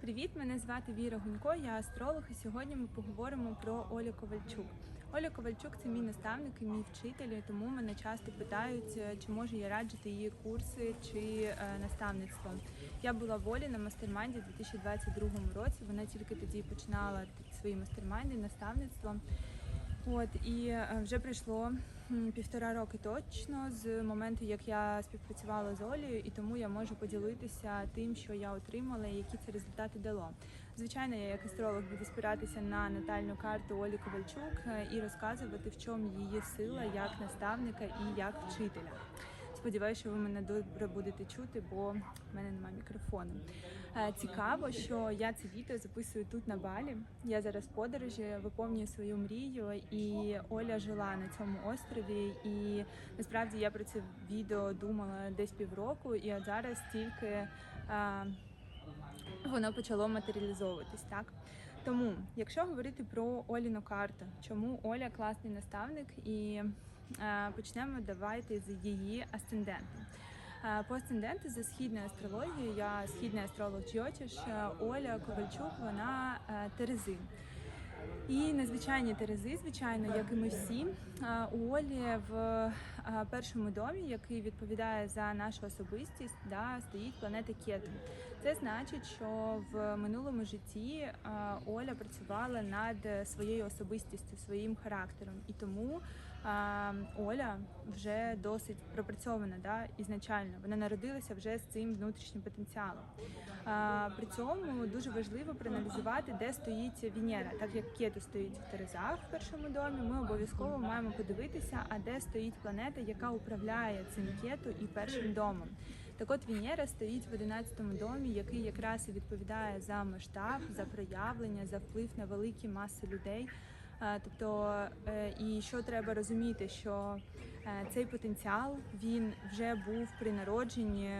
Привіт, мене звати Віра Гунько, я астролог, і сьогодні ми поговоримо про Олю Ковальчук. Оля Ковальчук це мій наставник і мій вчитель, тому мене часто питають, е, чи можу я раджити її курси чи е, наставництво. Я була в Олі на мастермайнді у 2022 році. Вона тільки тоді починала свої мастермайнди, наставництво. От і е, вже пройшло півтора роки точно з моменту, як я співпрацювала з Олею, і тому я можу поділитися тим, що я отримала, і які це результати дало. Звичайно, я як астролог буду спиратися на натальну карту Олі Ковальчук е, і розказувати, в чому її сила як наставника і як вчителя. Сподіваюся, що ви мене добре будете чути, бо в мене немає мікрофону. Е, Цікаво, що я це відео записую тут на Балі. Я зараз в подорожі, виповнюю свою мрію, і Оля жила на цьому острові. І насправді я про це відео думала десь півроку, і от зараз тільки е, воно почало матеріалізовуватись, так? Тому, якщо говорити про Оліну карту, чому Оля класний наставник, і почнемо давайте з її асценденту. Е, По асценденту за східною астрологією, я східний астролог Джотіш, е, Оля Ковальчук, вона е, Терези. І незвичайні терези, звичайно, як і ми всі. У Олі в першому домі, який відповідає за нашу особистість, да, стоїть планета Кету. Це значить, що в минулому житті Оля працювала над своєю особистістю, своїм характером, і тому Оля вже досить пропрацьована да, ізначально. Вона народилася вже з цим внутрішнім потенціалом. При цьому дуже важливо проаналізувати, де стоїть Венера, так як Кету стоїть в Терезах в першому домі. Ми обов'язково маємо подивитися, а де стоїть планета, яка управляє цим кету і першим домом. Так от Венера стоїть в 11 домі, який якраз і відповідає за масштаб, за проявлення, за вплив на великі маси людей. Е, Тобто, е, і що треба розуміти, що е, цей потенціал він вже був при народженні,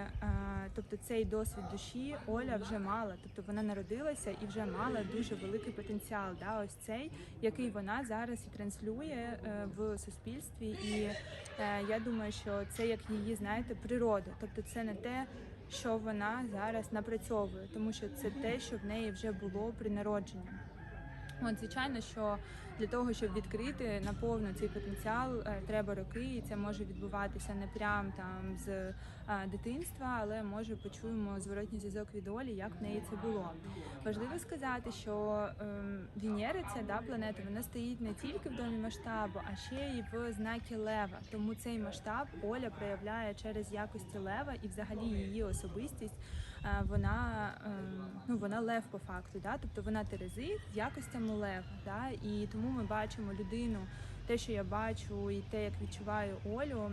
тобто цей досвід душі Оля вже мала, тобто вона народилася і вже мала дуже великий потенціал. Да, ось цей, який вона зараз і транслює в суспільстві. І я думаю, що це як її, знаєте, природа, тобто це не те. Що вона зараз напрацьовує, тому що це те, що в неї вже було при народженні. От, звичайно, що для того, щоб відкрити наповну цей потенціал, е, треба роки, і це може відбуватися не прям там з е, дитинства, але може почуємо зворотній зв'язок від Олі, як в неї це було. Важливо сказати, що ем, Венера, ця да, планета, вона стоїть не тільки в домі масштабу, а ще й в знакі Лева. Тому цей масштаб Оля проявляє через якості Лева і взагалі її особистість. Е, Вона ем, ну вона лев по факту, да? тобто вона Терези з якостями лева. Да? І тому ми бачимо людину, те, що я бачу, і те, як відчуваю Олю,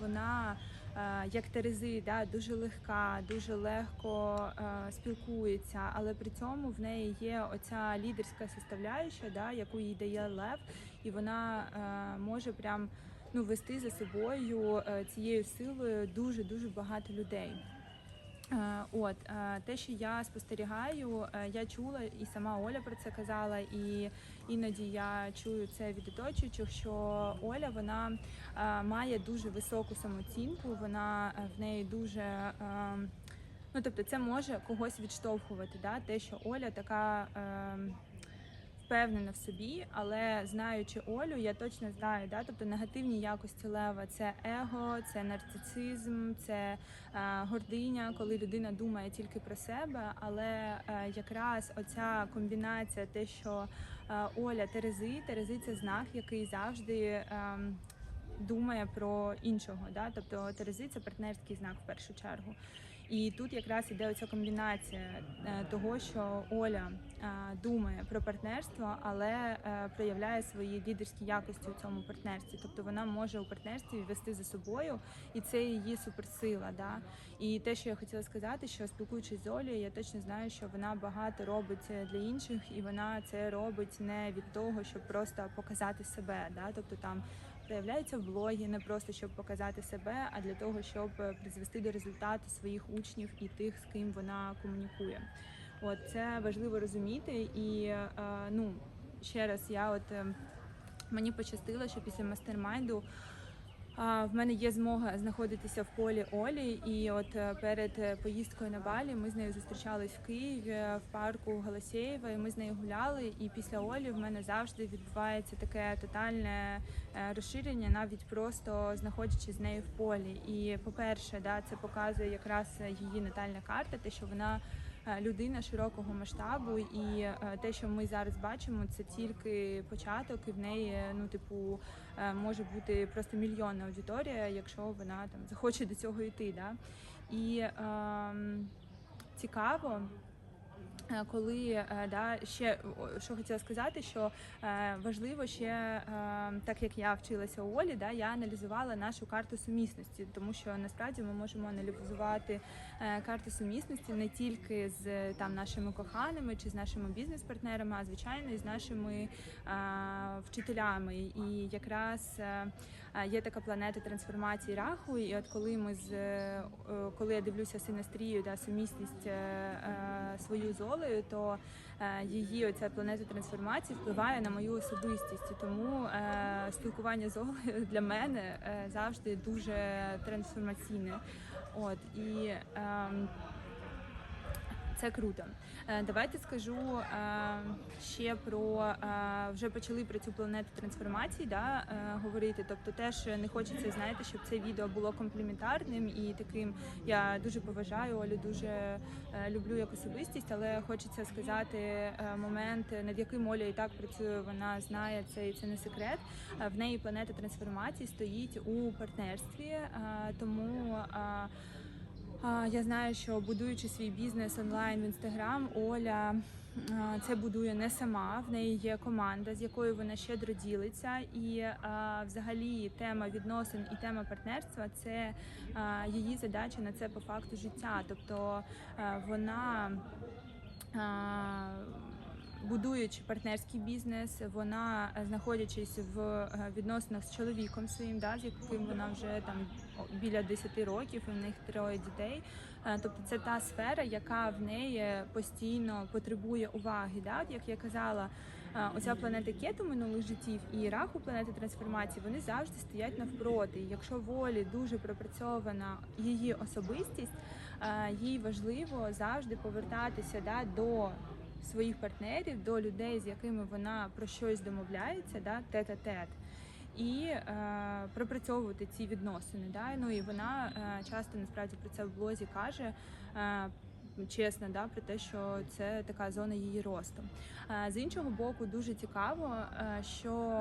вона е, як Терези, да, дуже легка, дуже легко е, спілкується, але при цьому в неї є оця лідерська составляюча, да, яку їй дає лев, і вона може прям ну, вести за собою цією силою дуже дуже багато людей. Е, От е, те, що я спостерігаю, е, я чула, і сама Оля про це казала, і іноді я чую це від оточуючих, що Оля вона має дуже високу самооцінку, вона в неї дуже. Ну, тобто, це може когось відштовхувати, да? те, що Оля така впевнена в собі, але знаючи Олю, я точно знаю, да? тобто негативні якості лева це его, це нарцисизм, це е, гординя, коли людина думає тільки про себе. Але е, якраз оця комбінація, те, що е, Оля Терези, Терези це знак, який завжди. Е, Думає про іншого, да? тобто Терези це партнерський знак в першу чергу. І тут якраз іде оця комбінація е, того, що Оля е, думає про партнерство, але е, проявляє свої лідерські якості у цьому партнерстві. Тобто вона може у партнерстві вести за собою, і це її суперсила. Да? І те, що я хотіла сказати, що спілкуючись з Олею, я точно знаю, що вона багато робить для інших, і вона це робить не від того, щоб просто показати себе. Да? Тобто там проявляється в блогі не просто щоб показати себе, а для того, щоб е, призвести до результату своїх учнів і тих, з ким вона комунікує. От це важливо розуміти. І е, ну ще раз, я от е, мені пощастило, що після мастермайду. В мене є змога знаходитися в полі Олі, і от е, перед е, поїздкою на Балі ми з нею зустрічались в Києві в парку Голосєєва, і ми з нею гуляли. І після Олі в мене завжди відбувається таке тотальне е, розширення, навіть просто знаходячись з нею в полі. І по-перше, да, це показує якраз її натальна карта, те, що вона. Е, Людина широкого масштабу, і е, те, що ми зараз бачимо, це тільки початок, і в неї ну, типу, е, може бути просто мільйонна аудиторія, якщо вона там захоче до цього йти. Да? І ем, цікаво. Е, Коли е, да, ще що хотіла сказати, що е, важливо ще, так як я вчилася у Олі, да, я аналізувала нашу карту сумісності, тому що насправді ми можемо аналізувати карту сумісності не тільки з там нашими коханими чи з нашими бізнес-партнерами, а звичайно і з нашими вчителями. І якраз є така планета трансформації раху. І от коли ми з коли я дивлюся синастрію, да, сумісність свою з Олею, то е, її оця планета трансформації впливає на мою особистість. І тому е, спілкування з Олею для мене е, завжди дуже трансформаційне. От і ем, це круто. Е, Давайте скажу е, ще про е, вже почали про цю планету трансформації да, говорити. Тобто, теж не хочеться знаєте, щоб це відео було компліментарним і таким. Я дуже поважаю Олю, дуже люблю як особистість, але хочеться сказати момент, над яким Оля і так працює. Вона знає це і це не секрет. В неї планета трансформації стоїть у партнерстві, тому. Я знаю, що будуючи свій бізнес онлайн в інстаграм, Оля це будує не сама. В неї є команда, з якою вона щедро ділиться. І взагалі тема відносин і тема партнерства це її задача на це по факту життя. Тобто вона. Будуючи партнерський бізнес, вона е, знаходячись в е, відносинах з чоловіком своїм, да, з яким вона вже там біля 10 років, і в них троє дітей. Е, Тобто це та сфера, яка в неї постійно потребує уваги. Да? От Як я казала, оця планета кету минулих життів і раху планети трансформації вони завжди стоять навпроти. Якщо волі дуже пропрацьована її особистість, їй важливо завжди повертатися да, до своїх партнерів, до людей, з якими вона про щось домовляється, да, тет-а-тет. І е, пропрацьовувати ці відносини. Да? Ну і вона е, часто насправді про це в блозі каже. Е, Чесно, да, про те, що це така зона її росту. Е, З іншого боку, дуже цікаво, е, що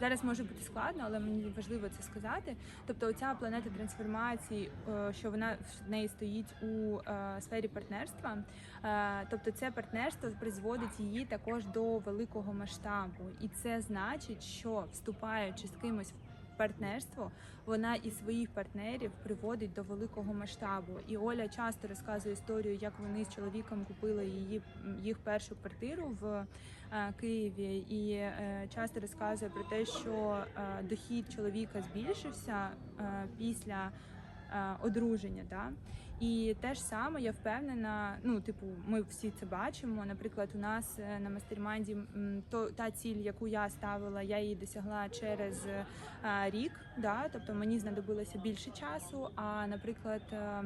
зараз може бути складно, але мені важливо це сказати. Тобто, оця планета трансформації, е, що вона в неї стоїть у е, сфері партнерства. Е, Тобто, це партнерство призводить її також до великого масштабу, і це значить, що вступаючи з кимось в партнерство, вона і своїх партнерів приводить до великого масштабу. І Оля часто розказує історію, як вони з чоловіком купили її їх першу квартиру в е, Києві, і е, часто розказує про те, що е, дохід чоловіка збільшився після одруження. Да? І те ж саме я впевнена. Ну, типу, ми всі це бачимо. Наприклад, у нас е, на мастермайді то та ціль, яку я ставила, я її досягла через е, рік. Да? Тобто мені знадобилося більше часу. А наприклад, е,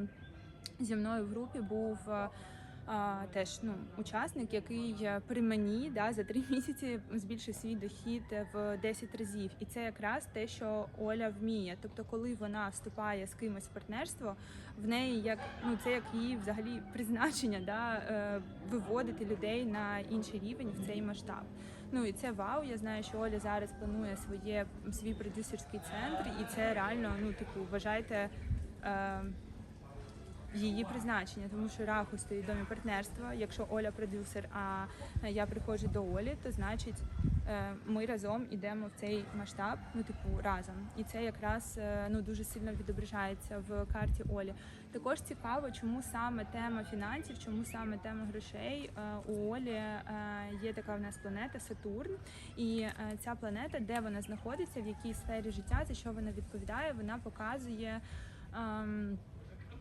зі мною в групі був. Е, а, теж ну учасник, який е, при мені да за три місяці збільшив свій дохід в 10 разів, і це якраз те, що Оля вміє. Тобто, коли вона вступає з кимось в партнерство, в неї як ну це як її взагалі призначення, да е, виводити людей на інший рівень в цей масштаб. Ну і це вау. Я знаю, що Оля зараз планує своє свій продюсерський центр, і це реально ну типу вважайте. Е, її призначення, тому що раху стоїть домі партнерства. Якщо Оля продюсер, а я приходжу до Олі, то значить е, ми разом йдемо в цей масштаб, ну типу разом. І це якраз е, ну дуже сильно відображається в карті Олі. Також цікаво, чому саме тема фінансів, чому саме тема грошей е, у Олі є така в нас планета Сатурн, і ця планета, де вона знаходиться, в якій сфері життя, за що вона відповідає, вона показує.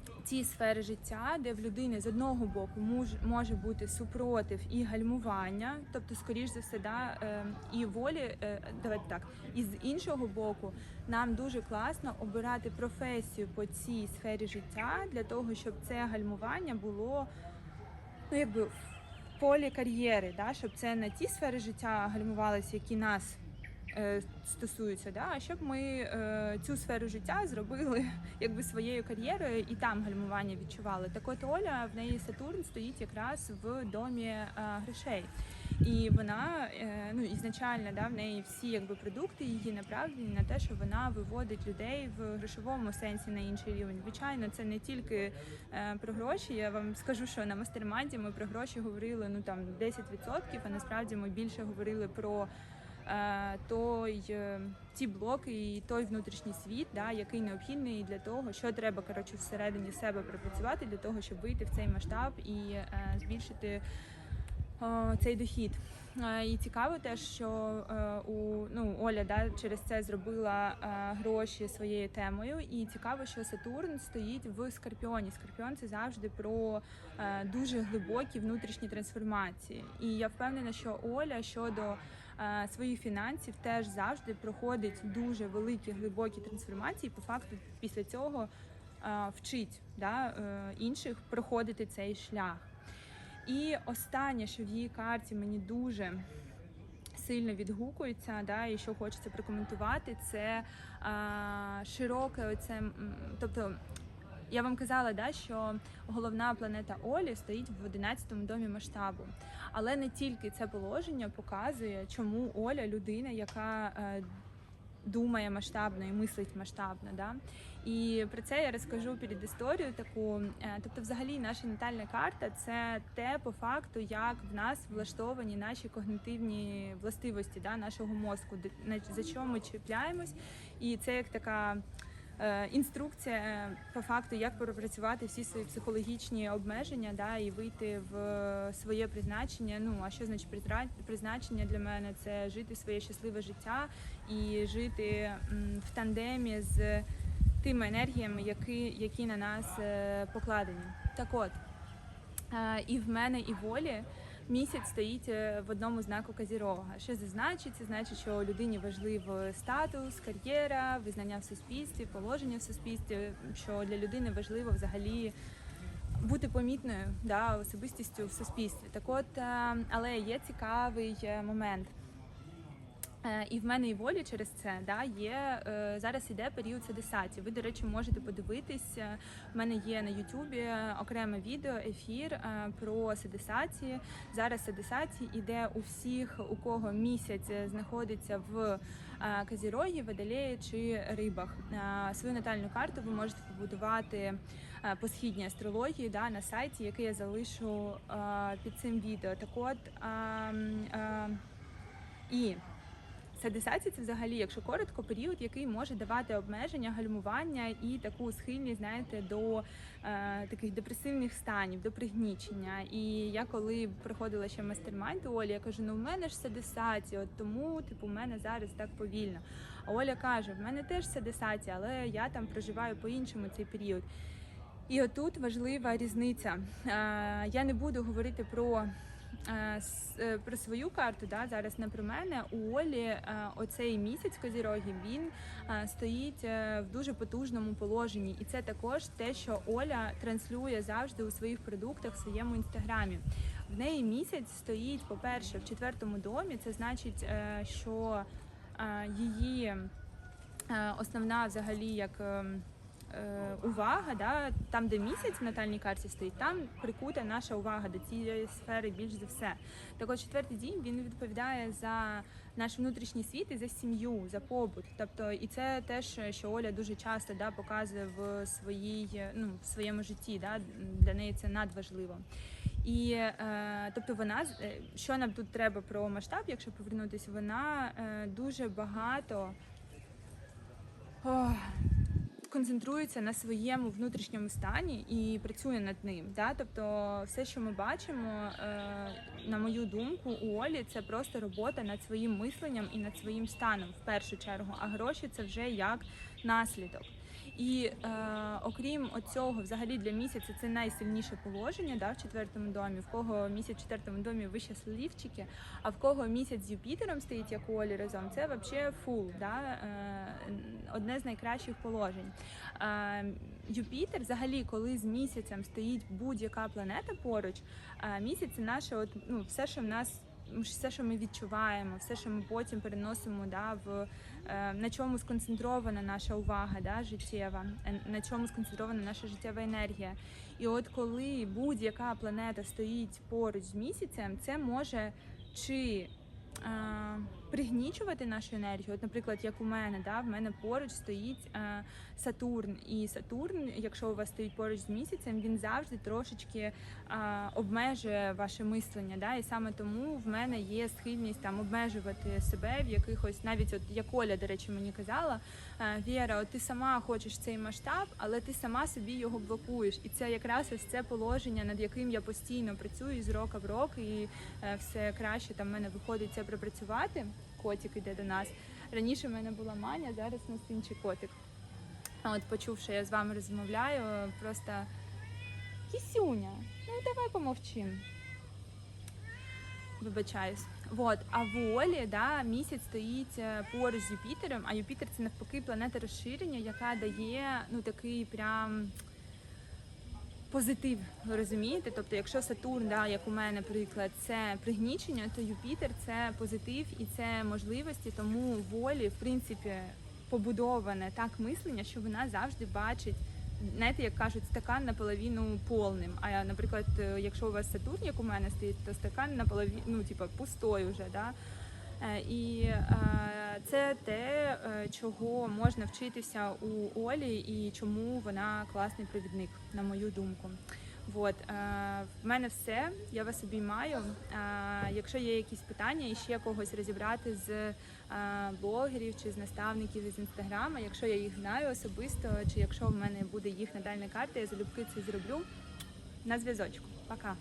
Ем, ті сфери життя, де в людини з одного боку муж- може бути супротив і гальмування, тобто, скоріш за все, да, е, і волі, е, давайте так, і з іншого боку, нам дуже класно обирати професію по цій сфері життя для того, щоб це гальмування було ну, якби в полі кар'єри, да, щоб це не ті сфери життя гальмувалися, які нас стосуються, да, а щоб ми е, цю сферу життя зробили якби своєю кар'єрою і там гальмування відчували. Так от Оля в неї Сатурн стоїть якраз в домі е, грошей. І вона е, ну ізначально да, в неї всі якби продукти її направлені на те, що вона виводить людей в грошовому сенсі на інший рівень. Звичайно, це не тільки е, про гроші. Я вам скажу, що на мастерманді ми про гроші говорили ну там 10%, а насправді ми більше говорили про е, той е, ті блоки і той внутрішній світ, да, який необхідний для того, що треба коротше всередині себе пропрацювати для того, щоб вийти в цей масштаб і е, збільшити е, цей дохід. Е, І цікаво теж, що е, у ну Оля да через це зробила е, гроші своєю темою. І цікаво, що Сатурн стоїть в Скорпіоні. Скорпіон це завжди про е, дуже глибокі внутрішні трансформації. І я впевнена, що Оля щодо е, своїх фінансів теж завжди проходить дуже великі глибокі трансформації. По факту, після цього е, вчить да, е, інших проходити цей шлях. І останнє, що в її карті мені дуже сильно відгукується, да, і що хочеться прокоментувати, це а, широке оце, тобто. Я вам казала, да, що головна планета Олі стоїть в 11-му домі масштабу. Але не тільки це положення показує, чому Оля людина, яка е, думає масштабно і мислить масштабно. Да? І про це я розкажу перед історію таку. Е, Тобто, взагалі, наша натальна карта це те по факту, як в нас влаштовані наші когнитивні властивості да, нашого мозку, за що ми чіпляємось, і це як така. Е, Інструкція е, по факту, як пропрацювати всі свої психологічні обмеження, да, і вийти в е, своє призначення. Ну а що значить призначення для мене? Це жити своє щасливе життя і жити в тандемі з тими енергіями, які, які на нас покладені. Так от, і в мене, і волі місяць стоїть е, в одному знаку Казірога. Що це значить? Це значить, що людині важливо статус, кар'єра, визнання в суспільстві, положення в суспільстві, що для людини важливо взагалі. Бути помітною да, особистістю в суспільстві. Так от, е, але є цікавий е, момент. Е, І в мене і волі через це да, є е, зараз іде період седесації. Ви, до речі, можете подивитись. е, В мене є на Ютубі окреме відео, ефір про седесації. Зараз седесації іде у всіх, у кого місяць знаходиться в Казірогі, Водолеї чи рибах. Свою натальну карту ви можете побудувати по східній астрології да, на сайті, який я залишу під цим відео. Так от і Седесація це взагалі, якщо коротко, період, який може давати обмеження, гальмування і таку схильність, знаєте, до е, таких депресивних станів, до пригнічення. І я коли проходила ще мастермайнд у Олі, я кажу, ну в мене ж седесація, от тому типу, в мене зараз так повільно. А Оля каже: в мене теж седесація, але я там проживаю по-іншому цей період. І отут важлива різниця. Е, Я не буду говорити про. Е, е, Про свою карту, да, зараз не про мене. У Олі е, оцей місяць Козіроги він стоїть в дуже потужному положенні, і це також те, що Оля транслює завжди у своїх продуктах в своєму інстаграмі. В неї місяць стоїть, по-перше, в четвертому домі. Це значить, що її основна взагалі як. Е, увага, да, там, де місяць в натальній карті стоїть, там прикута наша увага до цієї сфери більш за все. Так от четвертий дім він відповідає за наш внутрішній світ і за сім'ю, за побут. Тобто, і це теж, що Оля дуже часто да, показує в своїй, ну, в своєму житті. Да, для неї це надважливо. І е, тобто вона е, що нам тут треба про масштаб, якщо повернутися, вона е, дуже багато. Ох, концентрується на своєму внутрішньому стані і працює над ним. Да? Тобто, все, що ми бачимо, е, на мою думку, у Олі це просто робота над своїм мисленням і над своїм станом в першу чергу. А гроші це вже як наслідок. І е, окрім цього, взагалі для місяця це найсильніше положення да, в четвертому домі. В кого місяць в четвертому домі ви щасливчики, а в кого місяць з Юпітером стоїть як у Олі разом, це взагалі фул, да, е, одне з найкращих положень. Е, Юпітер, взагалі, коли з місяцем стоїть будь-яка планета поруч, е, місяць це наше, от, ну, все, що в нас. Все, що ми відчуваємо, все, що ми потім переносимо, да, в е, на чому сконцентрована наша увага, да, життєва, е, на чому сконцентрована наша життєва енергія. І от коли будь-яка планета стоїть поруч з місяцем, це може чи е, пригнічувати нашу енергію. От, наприклад, як у мене, да, в мене поруч стоїть е, Сатурн. І Сатурн, якщо у вас стоїть поруч з місяцем, він завжди трошечки е, обмежує ваше мислення. Да? І саме тому в мене є схильність там обмежувати себе в якихось, навіть от як Оля, до речі, мені казала, е, Віра, от ти сама хочеш цей масштаб, але ти сама собі його блокуєш. І це якраз ось це положення, над яким я постійно працюю з року в рок, і е, все краще там в мене виходить це пропрацювати. Котик іде до нас. Раніше в мене була маня, зараз у нас інший котик. А от почув, що я з вами розмовляю, просто кісюня, ну давай помовчим. Вибачаюсь. Вот. А в Олі да, місяць стоїть е, поруч з Юпітером, а Юпітер це навпаки планета розширення, яка дає ну такий прям позитив. Розумієте? Тобто, якщо Сатурн, да, як у мене приклад, це пригнічення, то Юпітер це позитив і це можливості. Тому в Олі, в принципі, побудоване так мислення, що вона завжди бачить. Знаєте, як кажуть, стакан наполовину повним. А наприклад, е, якщо у вас Сатурн, як у мене стоїть, то стакан наполовину, ну, типа, пустой вже. Да? Е, І е, це те, е, чого можна вчитися у Олі, і чому вона класний провідник, на мою думку. Вот. е, В мене все. Я вас обіймаю. Якщо є якісь питання і ще когось розібрати з блогерів чи з наставників із інстаграма, якщо я їх знаю особисто, чи якщо в мене буде їх надальна карта, я залюбки це зроблю. На зв'язочку. Пока.